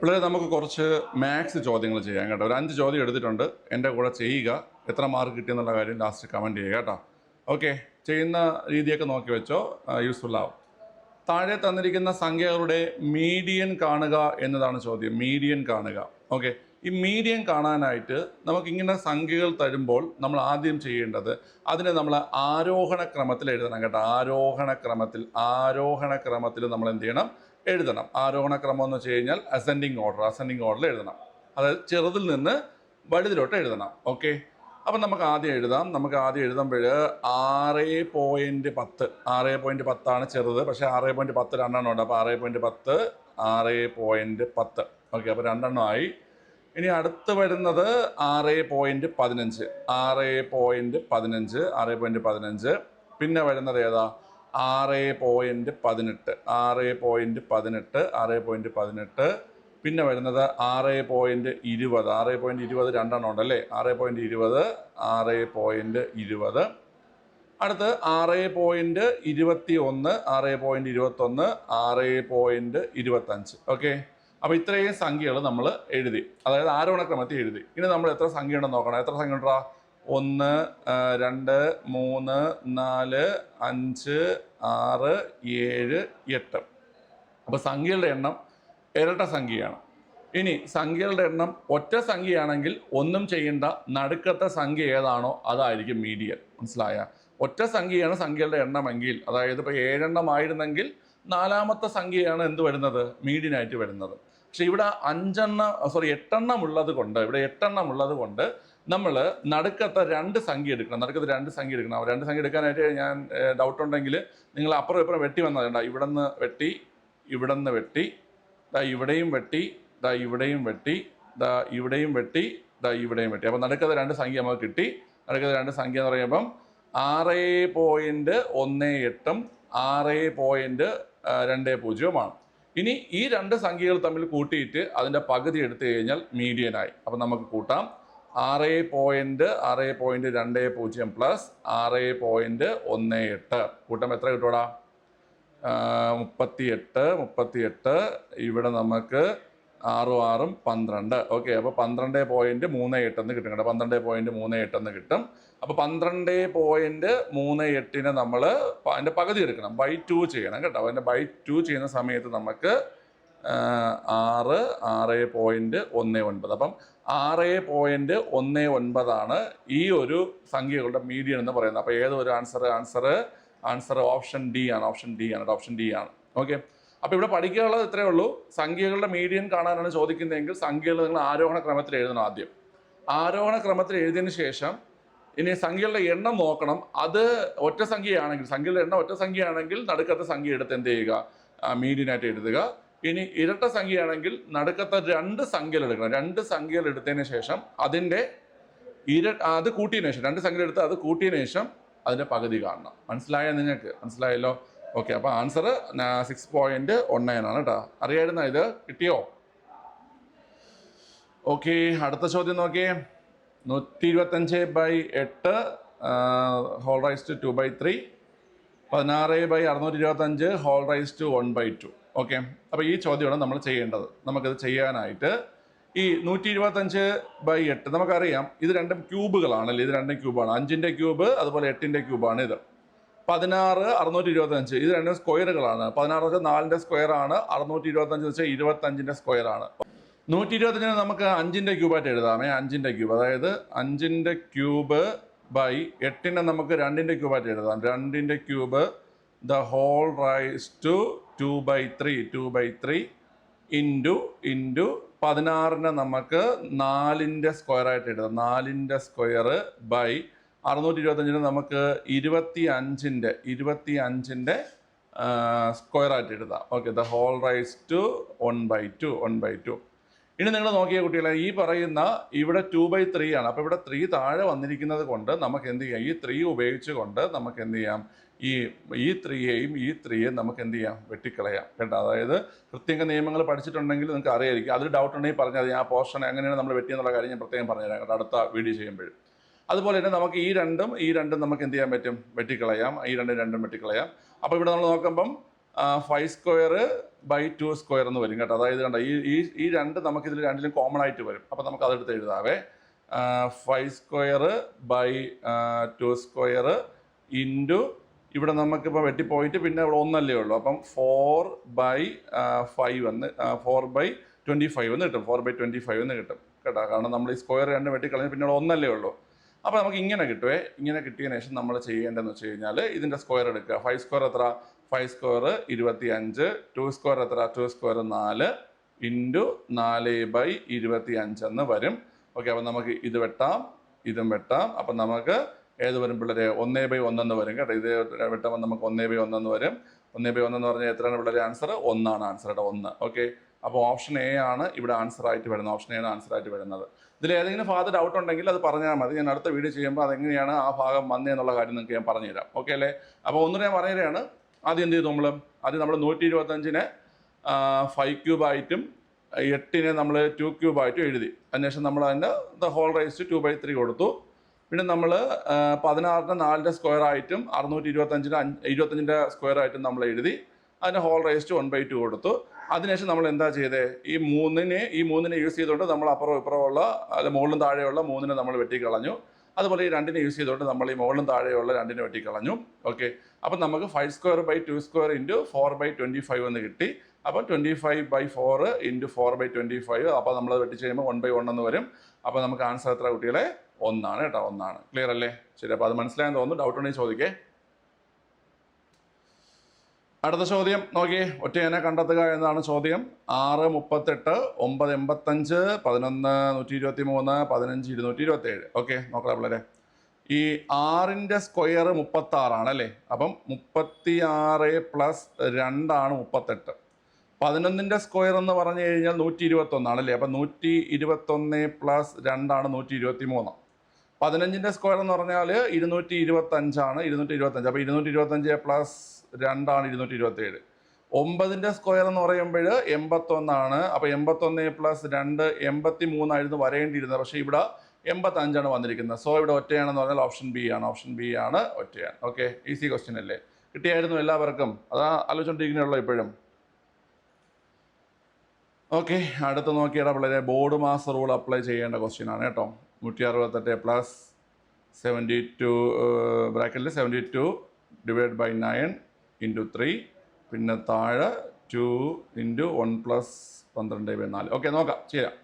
പിള്ളേരെ നമുക്ക് കുറച്ച് മാത്സ് ചോദ്യങ്ങൾ ചെയ്യാം കേട്ടോ. ഒരു അഞ്ച് ചോദ്യം എടുത്തിട്ടുണ്ട്. എന്റെ കൂടെ ചെയ്യുക. എത്ര മാർക്ക് കിട്ടിയെന്നുള്ള കാര്യം ലാസ്റ്റ് കമന്റ് ചെയ്യുക കേട്ടോ. ഓക്കെ ചെയ്യുന്ന രീതിയൊക്കെ നോക്കി വെച്ചോ. യൂസ്ഫുൾ ആവും. താഴെ തന്നിരിക്കുന്ന സംഖ്യകളുടെ മീഡിയൻ കാണുക എന്നതാണ് ചോദ്യം. മീഡിയൻ കാണുക. ഓക്കെ ഈ മീഡിയൻ കാണാനായിട്ട് നമുക്ക് ഇങ്ങനെ സംഖ്യകൾ തരുമ്പോൾ നമ്മൾ ആദ്യം ചെയ്യേണ്ടത് അതിനെ നമ്മൾ ആരോഹണ ക്രമത്തിൽ എഴുതണം കേട്ടോ. ആരോഹണ ക്രമത്തിൽ ആരോഹണ ക്രമത്തിൽ നമ്മൾ എന്ത് ചെയ്യണം? എഴുതണം. ആരോഹണ ക്രമം എന്ന് വെച്ച് കഴിഞ്ഞാൽ അസെൻഡിങ് ഓർഡർ അസെൻഡിങ് ഓർഡറിൽ എഴുതണം. അതായത് ചെറുതിൽ നിന്ന് വലുതിലോട്ട് എഴുതണം. ഓക്കെ അപ്പം നമുക്ക് ആദ്യം എഴുതാം. നമുക്ക് ആദ്യം എഴുതുമ്പോൾ ആറ് പോയിന്റ് പത്ത്. ആറ് പോയിന്റ് പത്താണ് ചെറുത്. പക്ഷേ ആറ് പോയിന്റ് പത്ത് രണ്ടെണ്ണം ഉണ്ട്. അപ്പോൾ ആറ് പോയിന്റ് പത്ത് ആറ് പോയിന്റ് പത്ത്. ഓക്കെ അപ്പോൾ രണ്ടെണ്ണമായി ഇനി അടുത്ത് വരുന്നത് ആറ് പോയിന്റ് പതിനഞ്ച്. ആറ് പോയിന്റ് പതിനഞ്ച് ആറ് പോയിന്റ് പതിനഞ്ച്. പിന്നെ വരുന്നത് ഏതാ? ആറ് പോയിന്റ് പതിനെട്ട് ആറ് പോയിന്റ് പതിനെട്ട് ആറ് പോയിന്റ് പതിനെട്ട് പിന്നെ വരുന്നത് ആറ് പോയിന്റ് ഇരുപത് ആറ് പോയിന്റ് ഇരുപത് രണ്ടെണ്ണം ഉണ്ടല്ലേ ആറ് പോയിന്റ് ഇരുപത് ആറ് പോയിന്റ് ഇരുപത് അടുത്ത് ആറ് പോയിന്റ് ഇരുപത്തി ഒന്ന് ആറ് പോയിന്റ് ഇരുപത്തൊന്ന് ആറ് പോയിന്റ് ഇരുപത്തഞ്ച് ഓക്കെ അപ്പോൾ ഇത്രയും സംഖ്യകൾ നമ്മൾ എഴുതി അതായത് ആരോഹണക്രമത്തിൽ എഴുതി ഇനി നമ്മൾ എത്ര സംഖ്യ ഉണ്ടെന്ന് നോക്കണം എത്ര സംഖ്യ ഉണ്ടാ ഒന്ന് രണ്ട് മൂന്ന് നാല് അഞ്ച് ആറ് ഏഴ് എട്ട്. അപ്പോൾ സംഖ്യകളുടെ എണ്ണം ഇരട്ട സംഖ്യയാണ്. ഇനി സംഖ്യകളുടെ എണ്ണം ഒറ്റ സംഖ്യയാണെങ്കിൽ ഒന്നും ചെയ്യേണ്ട നടുക്കത്തെ സംഖ്യ ഏതാണോ അതായിരിക്കും മീഡിയൻ മനസ്സിലായ? ഒറ്റ സംഖ്യയാണ് സംഖ്യകളുടെ എണ്ണമെങ്കിൽ അതായത് ഇപ്പോൾ ഏഴെണ്ണം ആയിരുന്നെങ്കിൽ നാലാമത്തെ സംഖ്യയാണ് എന്ത് വരുന്നത്? മീഡിയനായിട്ട് വരുന്നത്. പക്ഷെ ഇവിടെ അഞ്ചെണ്ണം സോറി എട്ടെണ്ണം ഉള്ളത് കൊണ്ട് ഇവിടെ എട്ടെണ്ണം ഉള്ളത് കൊണ്ട് നമ്മൾ നടുക്കത്തെ രണ്ട് സംഖ്യ എടുക്കണം. നടുക്കത്തെ രണ്ട് സംഖ്യ എടുക്കണം. രണ്ട് സംഖ്യ എടുക്കാനായിട്ട് ഞാൻ ഡൗട്ട് ഉണ്ടെങ്കിൽ നിങ്ങൾ അപ്പുറം ഇപ്പുറം വെട്ടി വന്നതുണ്ട ഇവിടെ നിന്ന് വെട്ടി ഇവിടെ നിന്ന് വെട്ടി ദാ ഇവിടെയും വെട്ടി ദാ ഇവിടെയും വെട്ടി ദാ ഇവിടെയും വെട്ടി ദാ ഇവിടെയും വെട്ടി. അപ്പോൾ നടുക്കത്തെ രണ്ട് സംഖ്യ നമുക്ക് കിട്ടി. നടുക്കത്തെ രണ്ട് സംഖ്യ എന്ന് പറയുമ്പം ആറ് പോയിന്റ് ഒന്ന് എട്ടും ആറ് പോയിന്റ് രണ്ട് പൂജ്യവുമാണ്. ഇനി ഈ രണ്ട് സംഖ്യകൾ തമ്മിൽ കൂട്ടിയിട്ട് അതിന്റെ പകുതി എടുത്തു കഴിഞ്ഞാൽ മീഡിയനായി അപ്പം നമുക്ക് കൂട്ടാം. ആറ് പോയിന്റ് ആറ് പോയിന്റ് രണ്ട് പൂജ്യം പ്ലസ് ആറ് പോയിന്റ് ഒന്ന് എട്ട്. കൂട്ടം എത്ര കിട്ടൂടാ മുപ്പത്തി എട്ട് മുപ്പത്തി എട്ട് ഇവിടെ നമുക്ക് ആറും ആറും പന്ത്രണ്ട്. ഓക്കെ അപ്പോൾ പന്ത്രണ്ട് പോയിന്റ് മൂന്ന് എട്ടെന്ന് കിട്ടും കേട്ടോ. പന്ത്രണ്ട് പോയിന്റ് മൂന്ന് എട്ടെന്ന് കിട്ടും. അപ്പോൾ പന്ത്രണ്ട് പോയിന്റ് മൂന്ന് എട്ടിന് നമ്മൾ അതിന്റെ പകുതി എടുക്കണം. ബൈ ടു ചെയ്യണം കേട്ടോ. അതിന്റെ ബൈ ടു ചെയ്യുന്ന സമയത്ത് നമുക്ക് ആറ് ആറ് പോയിന്റ് ഒന്ന് ഒൻപത്. അപ്പം ആറ് പോയിന്റ് ഒന്ന് ഒൻപതാണ് ഈ ഒരു സംഖ്യകളുടെ മീഡിയൻ എന്ന് പറയുന്നത്. അപ്പോൾ ഏതൊരു answer answer answer option D ആണ്. ഓപ്ഷൻ ഡി ആണ്. ഓപ്ഷൻ ഡി ആണ്. ഓക്കെ അപ്പോൾ ഇവിടെ പഠിക്കാനുള്ളത് ഇത്രയേ ഉള്ളൂ. സംഖ്യകളുടെ മീഡിയൻ കാണാനാണ് ചോദിക്കുന്നതെങ്കിൽ സംഖ്യകൾ നിങ്ങൾ ആരോഹണ ക്രമത്തിൽ എഴുതണം ആദ്യം. ആരോഹണ ക്രമത്തിൽ എഴുതിയതിന് ശേഷം ഇനി സംഖ്യകളുടെ എണ്ണം നോക്കണം. അത് ഒറ്റ സംഖ്യയാണെങ്കിൽ സംഖ്യകളുടെ എണ്ണം ഒറ്റ സംഖ്യയാണെങ്കിൽ നടുക്കത്തെ സംഖ്യ എടുത്ത് എന്ത് ചെയ്യുക? മീഡിയനായിട്ട് എഴുതുക. ഇനി ഇരട്ട സംഖ്യയാണെങ്കിൽ നടുക്കത്തെ രണ്ട് സംഖ്യകൾ എടുക്കണം. രണ്ട് സംഖ്യകൾ എടുത്തതിന് ശേഷം അതിന്റെ ഇര അത് കൂട്ടിയതിനു ശേഷം രണ്ട് സംഖ്യകൾ എടുത്ത് അത് കൂട്ടിയതിനു ശേഷം അതിന്റെ പകുതി കാണണം. മനസ്സിലായോ നിങ്ങൾക്ക്? മനസ്സിലായല്ലോ? ഓക്കെ അപ്പോൾ answer six point one nine ആണ് കേട്ടോ. അറിയായിരുന്ന ഇത്? കിട്ടിയോ? ഓക്കെ അടുത്ത ചോദ്യം നോക്കിയേ. നൂറ്റി ഇരുപത്തഞ്ച് ബൈ എട്ട് whole raise to two by three പതിനാറ് ബൈ അറുന്നൂറ്റി ഇരുപത്തഞ്ച് whole raise to one by two okay അപ്പോൾ ഈ ചോദ്യമാണ് നമ്മൾ ചെയ്യേണ്ടത്. നമുക്കത് ചെയ്യാനായിട്ട് ഈ നൂറ്റി ഇരുപത്തഞ്ച് ബൈ എട്ട് നമുക്കറിയാം. ഇത് രണ്ടും ക്യൂബുകളാണല്ലേ ഇത് രണ്ടും ക്യൂബാണ്. അഞ്ചിന്റെ ക്യൂബ് അതുപോലെ എട്ടിന്റെ ക്യൂബാണ് ഇത്. പതിനാറ് അറുന്നൂറ്റി ഇരുപത്തഞ്ച് ഇത് രണ്ടും സ്ക്വയറുകളാണ്. പതിനാറ് വെച്ചാൽ നാലിന്റെ സ്ക്വയർ ആണ് അറുന്നൂറ്റി ഇരുപത്തഞ്ച് വെച്ചാൽ ഇരുപത്തഞ്ചിന്റെ സ്ക്വയർ ആണ് നൂറ്റി ഇരുപത്തഞ്ചിന് നമുക്ക് അഞ്ചിന്റെ ക്യൂബായിട്ട് എഴുതാമേ അഞ്ചിന്റെ ക്യൂബ്. അതായത് അഞ്ചിന്റെ ക്യൂബ് ബൈ എട്ടിനെ നമുക്ക് രണ്ടിന്റെ ക്യൂബായിട്ട് എഴുതാം. രണ്ടിന്റെ cube the whole raise to two by three two by three into into പതിനാറിനെ നമുക്ക് നാലിന്റെ സ്ക്വയറായിട്ട് എഴുതാം. നാലിന്റെ സ്ക്വയർ ബൈ അറുന്നൂറ്റി ഇരുപത്തഞ്ചിന് നമുക്ക് ഇരുപത്തി അഞ്ചിന്റെ ഇരുപത്തി അഞ്ചിന്റെ സ്ക്വയറായിട്ട് എഴുതാം. Okay the whole raise to one by two one by two ഇനി നിങ്ങൾ നോക്കിയ കുട്ടികളെ ഈ പറയുന്ന ഇവിടെ ടു ബൈ ത്രീ ആണ്. അപ്പോൾ ഇവിടെ ത്രീ താഴെ വന്നിരിക്കുന്നത് കൊണ്ട് നമുക്ക് എന്ത് ചെയ്യാം? ഈ ത്രീ ഉപയോഗിച്ചുകൊണ്ട് നമുക്ക് എന്ത് ചെയ്യാം? ഈ ഈ ത്രീയെയും ഈ ത്രീയെ നമുക്ക് എന്ത് ചെയ്യാം വെട്ടിക്കളയാം. കേട്ടോ? അതായത് കൃത്യങ്ക നിയമങ്ങൾ പഠിച്ചിട്ടുണ്ടെങ്കിൽ നിങ്ങൾക്ക് അറിയായിരിക്കും. അതിൽ ഡൗട്ട് ഉണ്ടെങ്കിൽ പറഞ്ഞാൽ. ആ പോർഷൻ എങ്ങനെയാണ് നമ്മൾ വെട്ടിയെന്നുള്ള കാര്യം ഞാൻ പ്രത്യേകം പറഞ്ഞുതരാം കേട്ടോ. അടുത്ത വീഡിയോ ചെയ്യുമ്പോൾ അതുപോലെ തന്നെ നമുക്ക് ഈ രണ്ടും ഈ രണ്ടും നമുക്ക് എന്ത് ചെയ്യാൻ പറ്റും? വെട്ടിക്കളയാം. ഈ രണ്ടും രണ്ടും വെട്ടിക്കളയാം. അപ്പോൾ ഇവിടെ നമ്മൾ നോക്കുമ്പം five square by two square എന്ന് വരും കേട്ടോ. അതായത് കണ്ടോ ഈ ഈ രണ്ട് നമുക്ക് ഇതിൽ രണ്ടിലും കോമൺ ആയിട്ട് വരും. അപ്പോൾ നമുക്ക് അതെടുത്ത് എഴുതാവേ. Five square by two square into ഇവിടെ നമുക്കിപ്പോൾ വെട്ടിപ്പോയിട്ട് പിന്നെ ഇവിടെ ഒന്നല്ലേ ഉള്ളൂ. അപ്പം ഫോർ ബൈ ഫൈവ് എന്ന് ഫോർ ബൈ ട്വന്റി ഫൈവ് എന്ന് കിട്ടും. ഫോർ ബൈ ട്വന്റി ഫൈവ് എന്ന് കിട്ടും കേട്ടോ. കാരണം നമ്മൾ ഈ സ്ക്വയർ രണ്ട് വെട്ടിക്കളഞ്ഞ് പിന്നെ ഇവിടെ ഒന്നല്ലേ ഉള്ളൂ. അപ്പോൾ നമുക്ക് ഇങ്ങനെ കിട്ടുവേ. ഇങ്ങനെ കിട്ടിയതിന് ശേഷം നമ്മൾ ചെയ്യേണ്ടതെന്ന് വെച്ച് കഴിഞ്ഞാൽ ഇതിന്റെ സ്ക്വയർ എടുക്കുക. ഫൈവ് സ്ക്വയർ എത്ര? ഫൈവ് സ്ക്വയർ ഇരുപത്തി അഞ്ച് ടു സ്ക്വയർ എത്ര? ടു സ്ക്വയർ നാല് ഇന്റു നാല് ബൈ ഇരുപത്തി അഞ്ചെന്ന് വരും. ഓക്കെ അപ്പം നമുക്ക് ഇത് വെട്ടാം ഇതും വെട്ടാം. അപ്പം നമുക്ക് ഏത് വരും പിള്ളേരെ ഒന്നേ ബൈ ഒന്നെന്ന് വരും കേട്ടോ. ഇത് വെട്ടുമ്പോൾ നമുക്ക് ഒന്നേ ബൈ ഒന്നെന്ന് വരും. ഒന്നേ ബൈ ഒന്നെന്ന് പറഞ്ഞാൽ എത്രയാണ് പിള്ളേരെ ആൻസർ ഒന്നാണ് ആൻസർ കേട്ടോ ഒന്ന്. ഓക്കെ അപ്പോൾ ഓപ്ഷൻ എ ആണ് ഇവിടെ ആൻസർ ആയിട്ട് വരുന്നത്. ഓപ്ഷൻ എ ആണ് ആൻസർ ആയിട്ട് വരുന്നത്. ഇതിൽ ഏതെങ്കിലും ഭാഗത്ത് ഡൗട്ട് ഉണ്ടെങ്കിൽ അത് പറഞ്ഞാൽ മതി. ഞാൻ അടുത്ത വീഡിയോ ചെയ്യുമ്പോൾ അതെങ്ങനെയാണ് ആ ഭാഗം വന്നേ എന്നുള്ള കാര്യം നിങ്ങൾക്ക് ഞാൻ പറഞ്ഞുതരാം. ഓക്കെ അല്ലേ? അപ്പോൾ ഒന്നുകൂടെ ഞാൻ പറഞ്ഞുതരാണ് ആദ്യം എന്ത് ചെയ്തു നമ്മൾ? ആദ്യം നമ്മൾ നൂറ്റി ഇരുപത്തഞ്ചിന് ഫൈവ് ക്യൂബായിട്ടും എട്ടിനെ നമ്മൾ ടു ക്യൂബായിട്ടും എഴുതി. അതിനുശേഷം നമ്മൾ അതിന്റെ the whole raise to by three കൊടുത്തു. പിന്നെ നമ്മൾ പതിനാറിന് നാലിന്റെ സ്ക്വയർ ആയിട്ടും അറുന്നൂറ്റി ഇരുപത്തഞ്ചിന് അഞ്ച് ഇരുപത്തഞ്ചിന്റെ സ്ക്വയർ ആയിട്ടും നമ്മൾ എഴുതി അതിന് ഹോൾ റേസ്റ്റ് വൺ ബൈ ടു കൊടുത്തു. അതിനുശേഷം നമ്മൾ എന്താ ചെയ്തത് ഈ മൂന്നിനെ ഈ മൂന്നിനെ യൂസ് ചെയ്തുകൊണ്ട് നമ്മൾ അപ്പുറം ഇപ്പുറമുള്ള അല്ല മുകളിലും താഴെയുള്ള മൂന്നിനെ നമ്മൾ വെട്ടിക്കളഞ്ഞു. അതുപോലെ ഈ രണ്ടിനെ യൂസ് ചെയ്തുകൊണ്ട് നമ്മൾ ഈ മുകളിലും താഴെയുള്ള രണ്ടിനെ വെട്ടിക്കളഞ്ഞു. ഓക്കെ അപ്പം നമുക്ക് five square by two square into four by twenty five എന്ന് കിട്ടി. അപ്പോൾ twenty five by four into four by twenty five അപ്പോൾ നമ്മൾ വെട്ടിച്ച് കഴിയുമ്പോൾ വൺ ബൈ വൺ എന്ന് വരും. അപ്പോൾ നമുക്ക് ആൻസർ എത്ര കുട്ടികളെ? ഒന്നാണ് കേട്ടോ ഒന്നാണ്. ക്ലിയർ അല്ലേ? ശരി അപ്പോൾ അത് മനസ്സിലായെന്ന് തോന്നുന്നു. ഡൗട്ട് ഉണ്ടെങ്കിൽ ചോദിക്കേ. അടുത്ത ചോദ്യം നോക്കിയേ ഒറ്റയനെ കണ്ടെത്തുക എന്നതാണ് ചോദ്യം. ആറ് മുപ്പത്തെട്ട് ഒമ്പത് എൺപത്തഞ്ച് പതിനൊന്ന് നൂറ്റി ഇരുപത്തി മൂന്ന് പതിനഞ്ച് ഇരുന്നൂറ്റി ഇരുപത്തി ഏഴ് ഓക്കെ നോക്കാം പിള്ളേരെ. ഈ ആറിന്റെ സ്ക്വയർ മുപ്പത്താറാണ് അല്ലേ? അപ്പം മുപ്പത്തി ആറ് പ്ലസ് രണ്ടാണ് മുപ്പത്തെട്ട്. പതിനൊന്നിന്റെ സ്ക്വയർ എന്ന് പറഞ്ഞു കഴിഞ്ഞാൽ നൂറ്റി ഇരുപത്തൊന്നാണ് അല്ലേ? അപ്പം നൂറ്റി ഇരുപത്തൊന്ന് പ്ലസ് രണ്ടാണ് നൂറ്റി ഇരുപത്തി മൂന്ന് പതിനഞ്ചിന്റെ സ്ക്വയർ എന്ന് പറഞ്ഞാൽ ഇരുന്നൂറ്റി ഇരുപത്തഞ്ചാണ് ഇരുന്നൂറ്റി ഇരുപത്തഞ്ച് അപ്പോൾ ഇരുന്നൂറ്റി ഇരുപത്തഞ്ച് പ്ലസ് രണ്ടാണ് ഇരുന്നൂറ്റി ഇരുപത്തേഴ് ഒമ്പതിന്റെ സ്ക്വയർ എന്ന് പറയുമ്പോൾ എൺപത്തൊന്നാണ്. അപ്പോൾ എൺപത്തൊന്ന് പ്ലസ് രണ്ട് എൺപത്തി മൂന്നായിരുന്നു വരേണ്ടിയിരുന്നത്. പക്ഷേ ഇവിടെ എൺപത്തഞ്ചാണ് വന്നിരിക്കുന്നത്. സോ ഇവിടെ ഒറ്റയാണെന്ന് പറഞ്ഞാൽ ഓപ്ഷൻ ബി ആണ്. ഓപ്ഷൻ ബി ആണ് ഒറ്റയാണ്. ഓക്കെ ഈസി ക്വസ്റ്റ്യൻ അല്ലേ? കിട്ടിയായിരുന്നു എല്ലാവർക്കും. അതാ ആലോചിച്ചുകൊണ്ടിരിക്കുന്നുള്ളൂ ഇപ്പോഴും. ഓക്കെ അടുത്ത് നോക്കിയാൽ പിള്ളേരെ. ബോർഡ് മാസ് റൂൾ അപ്ലൈ ചെയ്യേണ്ട ക്വസ്റ്റ്യൻ ആണ് കേട്ടോ. നൂറ്റി അറുപത്തെട്ട് പ്ലസ് സെവന്റി ടു ബ്രാക്കറ്റിൽ seventy two divide by nine into three പിന്നെ താഴെ ടു ഇന്റു വൺ പ്ലസ് പന്ത്രണ്ട് ബൈ നാല്. ഓക്കെ നോക്കാം. ചെയ്യാം.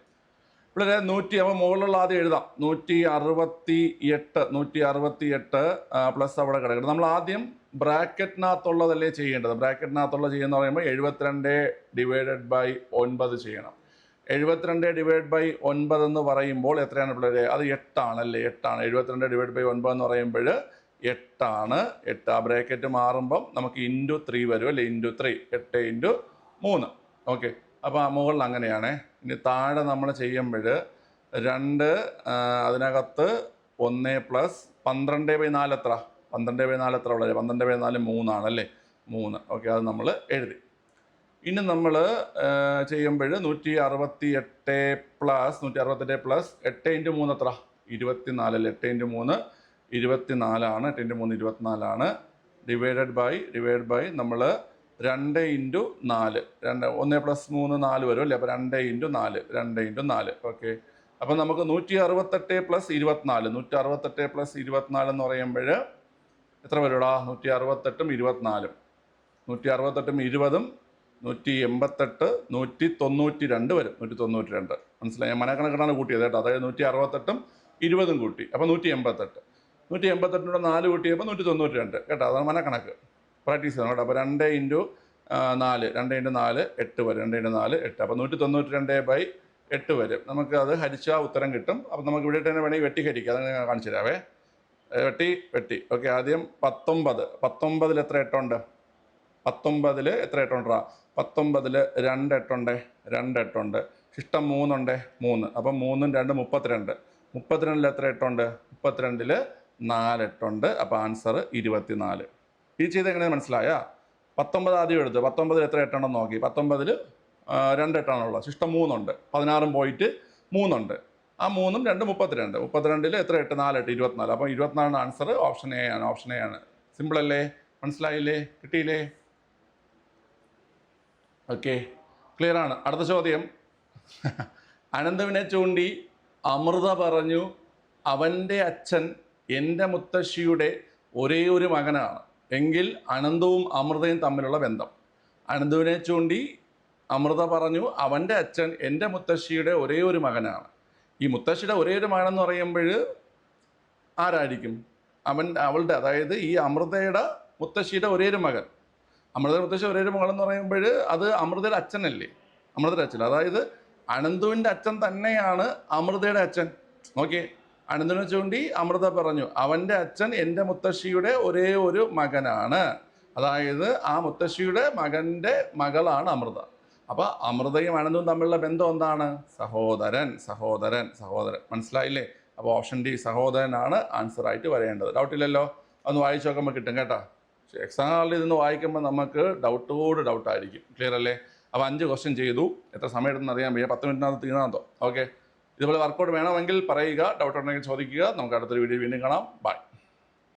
ഇവിടെ നൂറ്റി അപ്പോൾ മുകളിലുള്ള ആദ്യം എഴുതാം. നൂറ്റി അറുപത്തി എട്ട് നൂറ്റി അറുപത്തി എട്ട് പ്ലസ് അവിടെ കിടക്കണം. നമ്മൾ ആദ്യം ബ്രാക്കറ്റിനകത്തുള്ളതല്ലേ ചെയ്യേണ്ടത്? ബ്രാക്കറ്റിനകത്തുള്ള ചെയ്യുന്ന പറയുമ്പോൾ എഴുപത്തിരണ്ട് ഡിവൈഡഡ് ബൈ ഒൻപത് ചെയ്യണം. എഴുപത്തിരണ്ട് ഡിവൈഡ് ബൈ ഒൻപത് എന്ന് പറയുമ്പോൾ എത്രയാണ് പിള്ളേരെ? അത് എട്ടാണ് അല്ലേ എട്ടാണ്. എഴുപത്തിരണ്ട് ഡിവൈഡ് ബൈ ഒൻപത് എന്ന് പറയുമ്പോൾ എട്ടാണ്. എട്ട് ആ ബ്രാക്കറ്റ് മാറുമ്പം നമുക്ക് ഇന്റു ത്രീ വരും അല്ലേ? ഇന്റു ത്രീ എട്ട് ഇന്റു മൂന്ന്. ഓക്കെ അപ്പോൾ ആ മുകളിൽ അങ്ങനെയാണ്. ഇനി താഴെ നമ്മൾ ചെയ്യുമ്പോൾ രണ്ട് അതിനകത്ത് ഒന്ന് പ്ലസ് പന്ത്രണ്ട് ബൈ നാല് എത്ര? പന്ത്രണ്ട് ബൈ നാല് എത്ര ഉള്ളത് പന്ത്രണ്ട് ബൈ നാല് മൂന്നാണ് അല്ലേ? മൂന്ന്. ഓക്കെ അത് നമ്മൾ എഴുതി. ഇനി നമ്മൾ ചെയ്യുമ്പോൾ നൂറ്റി അറുപത്തി എട്ട് പ്ലസ് നൂറ്റി അറുപത്തെട്ട് പ്ലസ് എട്ട് ഇന്റു മൂന്ന് എത്ര ഇരുപത്തി അല്ലേ? എട്ട് ഇന്റു മൂന്ന് ഇരുപത്തി നാലാണ് എട്ട് ഇന്റു മൂന്ന് ഇരുപത്തിനാലാണ്. ഡിവൈഡഡ് ബൈ ഡിവൈഡ് ബൈ നമ്മൾ രണ്ട് ഇന്റു നാല്. രണ്ട് ഒന്ന് പ്ലസ് മൂന്ന് നാല് വരും അല്ലേ? അപ്പോൾ രണ്ട് ഇന്റു നാല് രണ്ട് ഇന്റു നാല്. ഓക്കെ. അപ്പോൾ നമുക്ക് നൂറ്റി അറുപത്തെട്ട് പ്ലസ് ഇരുപത്തിനാല് നൂറ്റി അറുപത്തെട്ട് പ്ലസ് ഇരുപത്തിനാല് എന്ന് പറയുമ്പോൾ എത്ര വരൂടാ? നൂറ്റി അറുപത്തെട്ടും ഇരുപത്തിനാലും. നൂറ്റി അറുപത്തെട്ടും ഇരുപതും നൂറ്റി എൺപത്തെട്ട് നൂറ്റി തൊണ്ണൂറ്റി രണ്ട് വരും നൂറ്റി തൊണ്ണൂറ്റി രണ്ട് മനസ്സിലായി? ഞാൻ മനക്കണക്കിനാണ് കൂട്ടിയത് കേട്ടോ. അതായത് നൂറ്റി അറുപത്തെട്ടും ഇരുപതും കൂട്ടി. അപ്പോൾ നൂറ്റി എൺപത്തെട്ട് നൂറ്റി എൺപത്തെട്ടിനോട് നാല് കൂട്ടിയപ്പോൾ നൂറ്റി തൊണ്ണൂറ്റി രണ്ട് കേട്ടോ? അതാണ് മനക്കണക്ക്. പ്രാക്ടീസ് ചെയ്യണം കേട്ടോ. അപ്പോൾ രണ്ട് ഇന്റു നാല്. രണ്ട് ഇന്റു നാല് എട്ട് വരും. രണ്ട് ഇന്റു നാല് എട്ട്. അപ്പോൾ നൂറ്റി തൊണ്ണൂറ്റി രണ്ട് ബൈ എട്ട് വരും. നമുക്ക് അത് ഹരിച്ചാൽ ഉത്തരം കിട്ടും. അപ്പോൾ നമുക്ക് ഇവിടെ തന്നെ വേണമെങ്കിൽ വെട്ടി ഹരിക്കാം. അത് ഞാൻ കാണിച്ചു തരാവേ. വെട്ടി വെട്ടി. ഓക്കെ ആദ്യം പത്തൊമ്പത്. പത്തൊമ്പതിൽ എത്ര എട്ടുണ്ട്? പത്തൊമ്പതിൽ എത്ര എട്ടുണ്ടാ പത്തൊമ്പതിൽ രണ്ട് എട്ടുണ്ട് രണ്ട് എട്ടുണ്ട്. ഇഷ്ടം മൂന്നുണ്ട് മൂന്ന്. അപ്പം മൂന്നും രണ്ട് മുപ്പത്തിരണ്ട്. മുപ്പത്തിരണ്ടിൽ എത്ര എട്ടുണ്ട്? മുപ്പത്തിരണ്ടിൽ നാല് എട്ടുണ്ട്. അപ്പോൾ ആൻസർ ഇരുപത്തിനാല്. ഈ ചെയ്ത് എങ്ങനെ മനസ്സിലായ? പത്തൊമ്പത് ആദ്യം എടുത്തു. പത്തൊമ്പതിൽ എത്ര എട്ടുണ്ടെന്ന് നോക്കി. പത്തൊമ്പതിൽ രണ്ട് എട്ടാണുള്ളത്. ഇഷ്ടം മൂന്നുണ്ട്. പതിനാറും പോയിട്ട് മൂന്നുണ്ട്. ആ മൂന്നും രണ്ട് മുപ്പത്തിരണ്ട്. മുപ്പത്തിരണ്ടിൽ എത്ര എട്ട്? നാല് എട്ട്. ഇരുപത്തിനാല്. അപ്പോൾ ഇരുപത്തിനാലിന്റെ ആൻസർ ഓപ്ഷൻ എ ആണ്. ഓപ്ഷൻ എ ആണ്. സിമ്പിൾ അല്ലേ മനസ്സിലായില്ലേ? കിട്ടിയില്ലേ? ഓക്കെ. ക്ലിയർ ആണ്. അടുത്ത ചോദ്യം. അനന്തവിനെ ചൂണ്ടി അമൃത പറഞ്ഞു അവന്റെ അച്ഛൻ എന്റെ മുത്തശ്ശിയുടെ ഒരേ ഒരു മകനാണ്. എങ്കിൽ അനന്തവും അമൃതയും തമ്മിലുള്ള ബന്ധം. അനന്തുവിനെ ചൂണ്ടി അമൃത പറഞ്ഞു അവന്റെ അച്ഛൻ എന്റെ മുത്തശ്ശിയുടെ ഒരേ ഒരു മകനാണ്. ഈ മുത്തശ്ശിയുടെ ഒരേ ഒരു മകനെന്ന് പറയുമ്പോൾ ആരായിരിക്കും? അവൻ അവളുടെ അതായത് ഈ അമൃതയുടെ മുത്തശ്ശിയുടെ ഒരേ ഒരു മകൻ. അമൃതയുടെ മുത്തശ്ശി ഒരേ എന്ന് പറയുമ്പോൾ അത് അമൃതയുടെ അച്ഛനല്ലേ? അമൃതയുടെ അച്ഛൻ. അതായത് അനന്തുവിന്റെ അച്ഛൻ തന്നെയാണ് അമൃതയുടെ അച്ഛൻ. നോക്കി അനന്തുവിനെ ചൂണ്ടി അമൃത പറഞ്ഞു അവന്റെ അച്ഛൻ എന്റെ മുത്തശ്ശിയുടെ ഒരേ ഒരു മകനാണ്. അതായത് ആ മുത്തശ്ശിയുടെ മകന്റെ മകളാണ് അമൃത. അപ്പോൾ അമൃതയും അനന്തവും തമ്മിലുള്ള ബന്ധം എന്താണ്? സഹോദരൻ സഹോദരൻ സഹോദരൻ. മനസ്സിലായില്ലേ? അപ്പോൾ ഓപ്ഷൻ ഡി സഹോദരനാണ് ആൻസർ ആയിട്ട് വരേണ്ടത്. ഡൗട്ടില്ലല്ലോ? ഒന്ന് വായിച്ചു നോക്കുമ്പോൾ കിട്ടും കേട്ടോ. എക്സാം ഹാളിൽ നിന്ന് വായിക്കുമ്പോൾ നമുക്ക് ഡൗട്ടോട് ഡൗട്ടായിരിക്കും ക്ലിയർ അല്ലേ? അപ്പോൾ അഞ്ച് ക്വസ്റ്റ്യൻ ചെയ്തു. എത്ര സമയം എടുത്തെന്ന് അറിയാൻ വയ്യ. പത്ത് മിനിറ്റിനകത്ത് തീർന്നാന്തോ ഓക്കെ ഇതുപോലെ വർക്കൗട്ട് വേണമെങ്കിൽ പറയുക. ഡൗട്ട് ഉണ്ടെങ്കിൽ ചോദിക്കുക. നമുക്ക് അടുത്തൊരു വീഡിയോ വീണ്ടും കാണാം. ബൈ